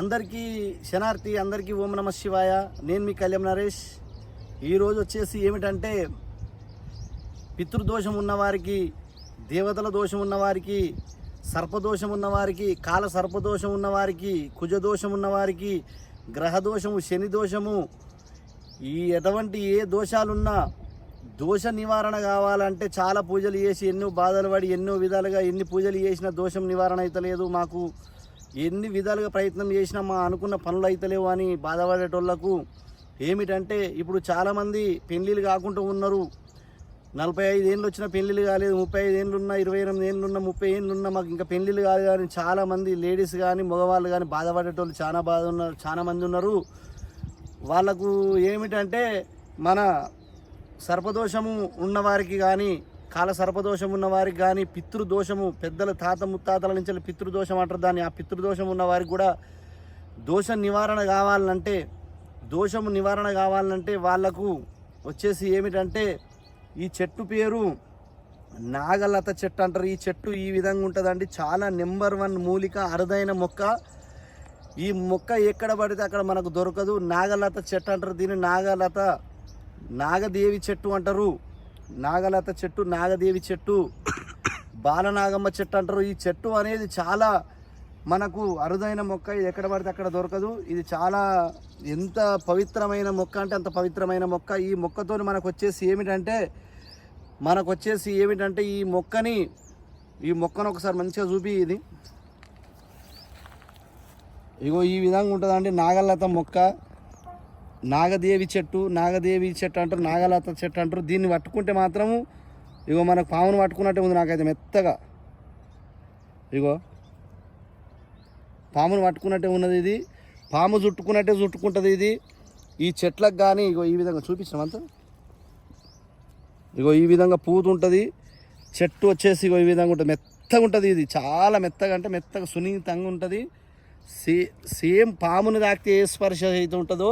అందరికీ శనార్థి అందరికీ ఓం నమ శివాయ. నేను మీ కళ్యాణ్ నరేష్. ఈరోజు వచ్చేసి ఏమిటంటే పితృదోషం ఉన్నవారికి దేవతల దోషం ఉన్నవారికి సర్పదోషం ఉన్నవారికి కాల సర్పదోషం ఉన్నవారికి కుజదోషం ఉన్నవారికి గ్రహదోషము శని దోషము ఈ ఎటువంటి ఏ దోషాలున్నా దోష నివారణ కావాలంటే చాలా పూజలు చేసి ఎన్నో బాధలు పడి ఎన్నో విధాలుగా ఎన్ని పూజలు చేసినా దోషం నివారణ అయితే లేదు మాకు. ఎన్ని విధాలుగా ప్రయత్నం చేసినా మా అనుకున్న పనులు అవుతలేవు అని బాధపడేటోళ్ళకు ఏమిటంటే ఇప్పుడు చాలామంది పెళ్ళిళ్ళు కాకుండా ఉన్నారు. నలభై ఐదు ఏళ్ళు వచ్చిన పెళ్ళిళ్ళు కాలేదు ముప్పై ఐదు ఏళ్ళు ఉన్నా ఇరవై ఎనిమిది ఏళ్ళు ఉన్నా ముప్పై ఏళ్ళు ఉన్నా మాకు ఇంకా పెళ్ళిళ్ళు కాదు కానీ చాలామంది లేడీస్ కానీ మగవాళ్ళు కానీ బాధపడేటోళ్ళు చాలా బాధ ఉన్నారు చాలా మంది ఉన్నారు. వాళ్ళకు ఏమిటంటే మన సర్పదోషము ఉన్నవారికి కానీ కాల సర్పదోషం ఉన్నవారికి కానీ పితృదోషము పెద్దల తాత ముత్తాతల నుంచి పితృదోషం అంటారు దాన్ని. ఆ పితృదోషం ఉన్నవారికి కూడా దోష నివారణ కావాలంటే దోషము నివారణ కావాలంటే వాళ్ళకు వచ్చేసి ఏమిటంటే ఈ చెట్టు పేరు నాగలత చెట్టు అంటారు. ఈ చెట్టు ఈ విధంగా ఉంటుందండి. చాలా నెంబర్ వన్ మూలిక అరుదైన మొక్క. ఈ మొక్క ఎక్కడ పడితే అక్కడ మనకు దొరకదు. నాగలత చెట్టు అంటారు. దీన్ని నాగలత నాగదేవి చెట్టు అంటారు. నాగలత చెట్టు నాగదేవి చెట్టు బాలనాగమ్మ చెట్టు అంటారు. ఈ చెట్టు అనేది చాలా మనకు అరుదైన మొక్క. ఇది ఎక్కడ పడితే అక్కడ దొరకదు. ఇది చాలా ఎంత పవిత్రమైన మొక్క అంటే అంత పవిత్రమైన మొక్క. ఈ మొక్కతో మనకు వచ్చేసి ఏమిటంటే మనకు వచ్చేసి ఏమిటంటే ఈ మొక్కని ఈ మొక్కను ఒకసారి మంచిగా చూపి ఇది. ఇగో ఈ విధంగా ఉంటుందండి నాగలత మొక్క. నాగదేవి చెట్టు నాగదేవి చెట్టు అంటారు నాగలత చెట్టు అంటారు. దీన్ని పట్టుకుంటే మాత్రము ఇగో మనకు పామును పట్టుకున్నట్టే ఉంది నాకైతే మెత్తగా. ఇగో పామును పట్టుకున్నట్టే ఉన్నది ఇది. పాము చుట్టుకున్నట్టే చుట్టుకుంటుంది ఇది. ఈ చెట్లకు కానీ ఇగో ఈ విధంగా చూపించాం అంతా. ఇగో ఈ విధంగా పూత ఉంటుంది. చెట్టు వచ్చేసి ఇగో ఈ విధంగా ఉంటుంది. మెత్తగా ఉంటుంది ఇది. చాలా మెత్తగా అంటే మెత్తగా సున్నితంగా ఉంటుంది. సే సేమ్ పాముని తాకితే ఏ స్పర్శ అయితే ఉంటుందో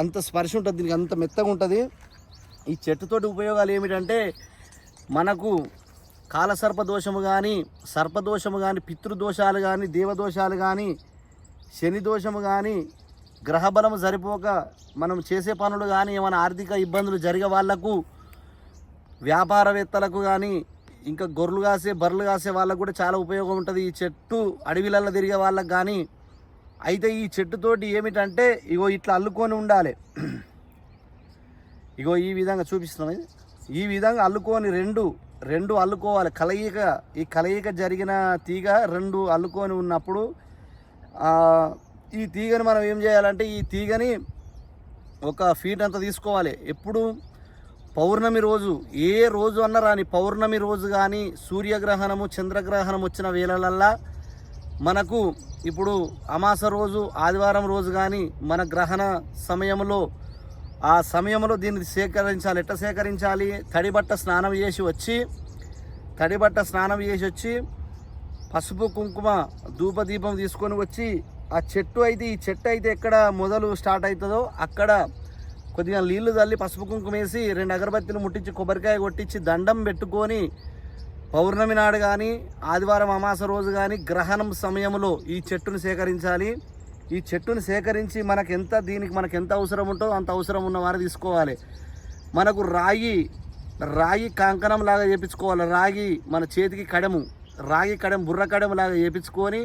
అంత స్పర్శ ఉంటుంది దీనికి అంత మెత్తగా ఉంటుంది. ఈ చెట్టుతోటి ఉపయోగాలు ఏమిటంటే మనకు కాలసర్ప దోషము కానీ సర్పదోషము కానీ పితృదోషాలు కానీ దేవదోషాలు కానీ శని దోషము కానీ గ్రహబలము సరిపోక మనం చేసే పనులు కానీ ఏమైనా ఆర్థిక ఇబ్బందులు జరిగే వాళ్ళకు వ్యాపారవేత్తలకు కానీ ఇంకా గొర్రెలు కాసే బర్రెలు కాసే వాళ్ళకు కూడా చాలా ఉపయోగం ఉంటుంది. ఈ చెట్టు అడవిలలో తిరిగే వాళ్ళకు కానీ అయితే ఈ చెట్టుతోటి ఏమిటంటే ఇగో ఇట్లా అల్లుకొని ఉండాలి. ఇగో ఈ విధంగా చూపిస్తున్నాం ఈ విధంగా అల్లుకొని రెండు రెండు అల్లుకోవాలి. కలయిక ఈ కలయిక జరిగిన తీగ రెండు అల్లుకొని ఉన్నప్పుడు ఈ తీగని మనం ఏం చేయాలంటే ఈ తీగని ఒక ఫీట్ అంత తీసుకోవాలి. ఎప్పుడు? పౌర్ణమి రోజు. ఏ రోజు అన్న రాని పౌర్ణమి రోజు కానీ సూర్యగ్రహణము చంద్రగ్రహణం వచ్చిన వేళలల్లా మనకు ఇప్పుడు అమాస రోజు ఆదివారం రోజు కానీ మన గ్రహణ సమయంలో ఆ సమయంలో దీన్ని సేకరించాలి. ఎట్లా సేకరించాలి? తడిబట్ట స్నానం చేసి వచ్చి తడిబట్ట స్నానం చేసి వచ్చి పసుపు కుంకుమ ధూపదీపం తీసుకొని వచ్చి ఆ చెట్టు అయితే ఈ చెట్టు అయితే ఎక్కడ మొదలు స్టార్ట్ అవుతుందో అక్కడ కొద్దిగా నీళ్ళు తల్లి పసుపు కుంకుమ వేసి రెండు అగరబత్తీలు ముట్టించి కొబ్బరికాయ కొట్టించి దండం పెట్టుకొని పౌర్ణమి నాడు కానీ ఆదివారం అమాస రోజు కానీ గ్రహణం సమయంలో ఈ చెట్టును సేకరించాలి. ఈ చెట్టును సేకరించి మనకు ఎంత దీనికి మనకు ఎంత అవసరం ఉంటుందో అంత అవసరం ఉన్న వారు తీసుకోవాలి. మనకు రాగి రాగి కంకణం లాగా చేపించుకోవాలి. రాగి మన చేతికి కడము రాగి కడెం బుర్ర కడెం లాగా చేపించుకొని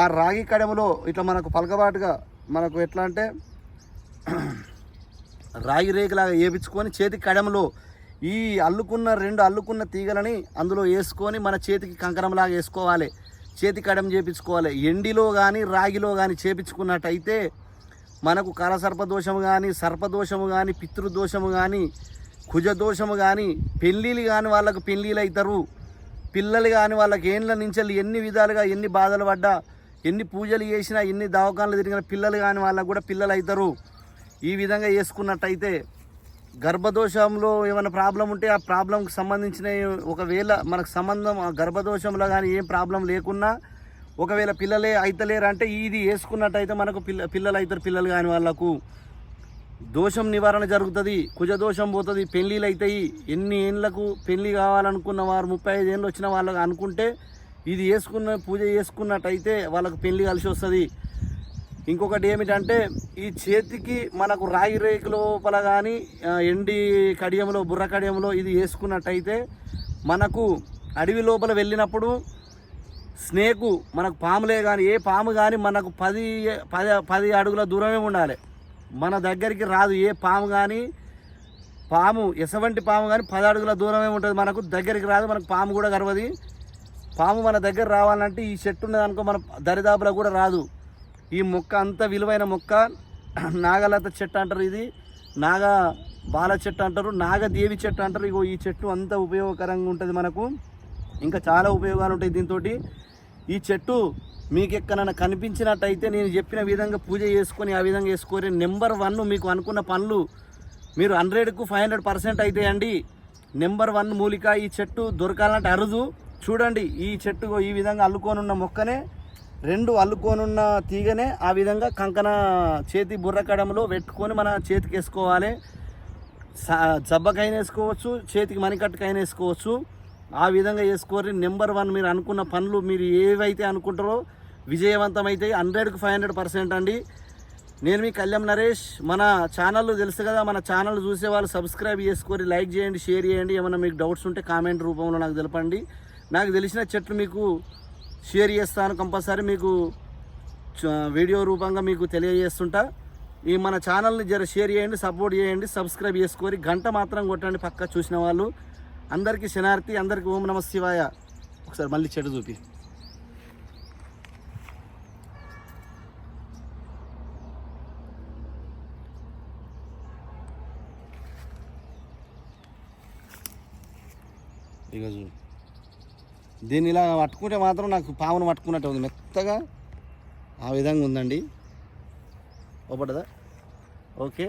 ఆ రాగి కడెములో ఇట్లా మనకు పలకబాటుగా మనకు ఎట్లా అంటే రాగి రేకులాగా వేపించుకొని చేతి కడెంలో ఈ అల్లుకున్న రెండు అల్లుకున్న తీగలని అందులో వేసుకొని మన చేతికి కంకరంలాగా వేసుకోవాలి. చేతి కడం చేపించుకోవాలి. ఎండిలో కానీ రాగిలో కానీ చేపించుకున్నట్టయితే మనకు కలసర్పదోషము కానీ సర్పదోషము కానీ పితృదోషము కానీ కుజదోషము కానీ పెళ్ళిళ్ళు కాని వాళ్ళకు పెళ్ళిళ్ళు అవుతారు. పిల్లలు కాని వాళ్ళకి ఏండ్ల నుంచి ఎన్ని విధాలుగా ఎన్ని బాధలు పడ్డా ఎన్ని పూజలు చేసినా ఎన్ని దవాఖానలు తిరిగిన పిల్లలు కాని వాళ్ళకు కూడా పిల్లలు అవుతారు. ఈ విధంగా వేసుకున్నట్టయితే గర్భదోషంలో ఏమైనా ప్రాబ్లం ఉంటే ఆ ప్రాబ్లంకి సంబంధించిన ఒకవేళ మనకు సంబంధం ఆ గర్భదోషంలో కానీ ఏం ప్రాబ్లం లేకున్నా ఒకవేళ పిల్లలే అయితలేరు అంటే ఇది వేసుకున్నట్టయితే మనకు పిల్ల పిల్లలు అవుతారు పిల్లలు కాని వాళ్ళకు. దోషం నివారణ జరుగుతుంది కుజదోషం పోతుంది పెళ్ళిళ్ళు అవుతాయి ఎన్ని ఏళ్ళకు పెళ్ళి కావాలనుకున్న వారు ముప్పై ఐదు ఏళ్ళు వచ్చిన వాళ్ళకు అనుకుంటే ఇది వేసుకున్న పూజ చేసుకున్నట్టయితే వాళ్ళకు పెళ్ళి కలిసి వస్తుంది. ఇంకొకటి ఏమిటంటే ఈ చేతికి మనకు రాగి రేకు లోపల కానీ ఎండి కడియంలో బుర్ర కడియంలో ఇది వేసుకున్నట్టయితే మనకు అడవి లోపల వెళ్ళినప్పుడు స్నేకు మనకు పాములే కానీ ఏ పాము కానీ మనకు పది పది పది అడుగుల దూరమే ఉండాలి. మన దగ్గరికి రాదు ఏ పాము కానీ పాము ఎసవంటి పాము కానీ పది అడుగుల దూరమే ఉంటుంది మనకు దగ్గరికి రాదు మనకు పాము కూడా గర్వది. పాము మన దగ్గర రావాలంటే ఈ చెట్టు ఉన్నదనుకో మన దరిదాపులో కూడా రాదు. ఈ మొక్క అంత విలువైన మొక్క నాగలత చెట్టు అంటారు ఇది. నాగ బాల చెట్టు అంటారు నాగదేవి చెట్టు అంటారు. ఇగో ఈ చెట్టు అంత ఉపయోగకరంగా ఉంటుంది మనకు. ఇంకా చాలా ఉపయోగాలు ఉంటాయి దీంతో ఈ చెట్టు మీకు ఎక్కడన్నా కనిపించినట్టయితే నేను చెప్పిన విధంగా పూజ చేసుకొని ఆ విధంగా వేసుకొని నెంబర్ వన్ మీకు అనుకున్న పనులు మీరు హండ్రెడ్కు ఫైవ్ హండ్రెడ్ పర్సెంట్ అవుతాయండి నెంబర్ వన్ మూలిక ఈ చెట్టు దొరకాలంటే అరుదు. చూడండి ఈ చెట్టు ఈ విధంగా అల్లుకొని ఉన్న మొక్కనే రెండు అల్లుకోనున్న తీగనే ఆ విధంగా కంకణ చేతి బుర్రకడంలో పెట్టుకొని మన చేతికి వేసుకోవాలి. జబ్బకైనా వేసుకోవచ్చు చేతికి మణికట్టుకైనా వేసుకోవచ్చు. ఆ విధంగా వేసుకోరి నెంబర్ వన్ మీరు అనుకున్న పనులు మీరు ఏవైతే అనుకుంటారో విజయవంతమైతే హండ్రెడ్కి ఫైవ్ హండ్రెడ్ పర్సెంట్ అండి. నేను మీ కళ్యాణ్ నరేష్. మన ఛానల్ తెలుసు కదా మన ఛానల్ చూసే వాళ్ళు సబ్స్క్రైబ్ చేసుకొని లైక్ చేయండి షేర్ చేయండి. ఏమైనా మీకు డౌట్స్ ఉంటే కామెంట్ రూపంలో నాకు తెలపండి. నాకు తెలిసిన చెట్లు మీకు షేర్ చేస్తాను కంపల్సరీ మీకు చ- వీడియో రూపంగా మీకు తెలియజేస్తుంటా. ఈ మన ఛానల్ని జర షేర్ చేయండి సపోర్ట్ చేయండి సబ్స్క్రైబ్ చేసుకొని గంట మాత్రం కొట్టండి పక్క చూసిన వాళ్ళు. అందరికీ శనార్థి అందరికీ ఓం నమ శివాయ. ఒకసారి మళ్ళీ చెట్టు చూపి. ఇక చూడు. దీన్ని ఇలా పట్టుకుంటే మాత్రం నాకు పామును పట్టుకున్నట్టు ఉంది. మెత్తగా ఆ విధంగా ఉందండి. ఓపడదా ఓకే.